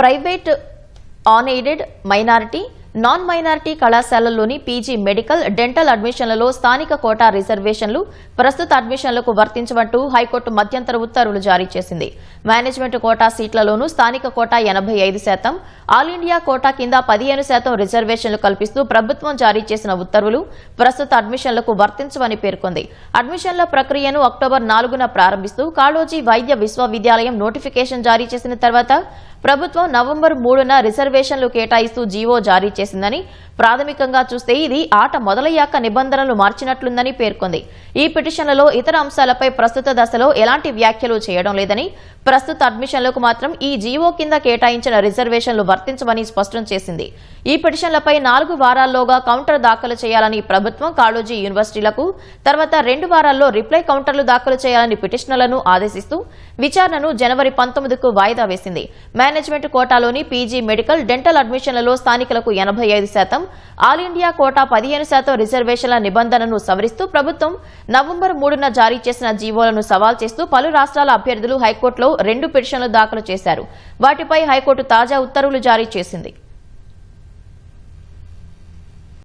Private un aided minority non minority కళాశాలల్లోని PG medical dental అడ్మిషన్లలో స్థానిక quota రిజర్వేషన్లు ప్రస్తుత అడ్మిషన్లకు వర్తించమంటూ హైకోర్టు మధ్యంతర ఉత్తర్వులు జారీ చేసింది. మేనేజ్మెంట్ కోటా సీట్లలోనూ స్థానిక కోటా ఎనభై ఐదు శాతం ఆల్ ఇండియా కోటా కింద పదిహేను శాతం రిజర్వేషన్లు కల్పిస్తూ ప్రభుత్వం జారీ చేసిన ఉత్తర్వులు ప్రస్తుత అడ్మిషన్లకు వర్తించవని పేర్కొంది. అడ్మిషన్ల ప్రక్రియను అక్టోబర్ నాలుగున ప్రారంభిస్తూ కాళోజీ వైద్య విశ్వవిద్యాలయం నోటిఫికేషన్ జారీ చేసిన తర్వాత ప్రభుత్వం నవంబర్ మూడున రిజర్వేషన్లు కేటాయిస్తూ జీవో జారీ చేసిందని ప్రాథమికంగా చూస్తే ఇది ఆట మొదలయ్యాక నిబంధనలు మార్చినట్లుందని పేర్కొంది. ఈ పిటిషన్లలో ఇతర అంశాలపై ప్రస్తుత దశలో ఎలాంటి వ్యాఖ్యలు చేయడం లేదని ప్రస్తుత అడ్మిషన్లకు మాత్రం ఈ జీవో కింద కేటాయించిన రిజర్వేషన్లు వర్తించవని స్పష్టం చేసింది. ఈ పిటిషన్లపై నాలుగు వారాల్లోగా కౌంటర్ దాఖలు చేయాలని ప్రభుత్వం కాళోజీ యూనివర్సిటీలకు తర్వాత రెండు వారాల్లో రిప్లై కౌంటర్లు దాఖలు చేయాలని పిటిషనర్లను ఆదేశిస్తూ విచారణను జనవరి పంతొమ్మిదికు వాయిదా వేసింది. మేనేజ్మెంట్ కోటాలోని పీజీ మెడికల్ డెంటల్ అడ్మిషన్లలో స్థానికులకు ఎనభై ఐదు శాతం ఆల్ ఇండియా కోటా పదిహేను శాతం రిజర్వేషన్ల నిబంధనను సవరిస్తూ ప్రభుత్వం నవంబర్ మూడున జారీ చేసిన జీవోలను సవాల్ చేస్తూ పలు రాష్ట్రాల అభ్యర్థులు హైకోర్టులో రెండు పిటిషన్లు దాఖలు చేశారు. వాటిపై హైకోర్టు తాజా ఉత్తర్వులు జారీ చేసింది.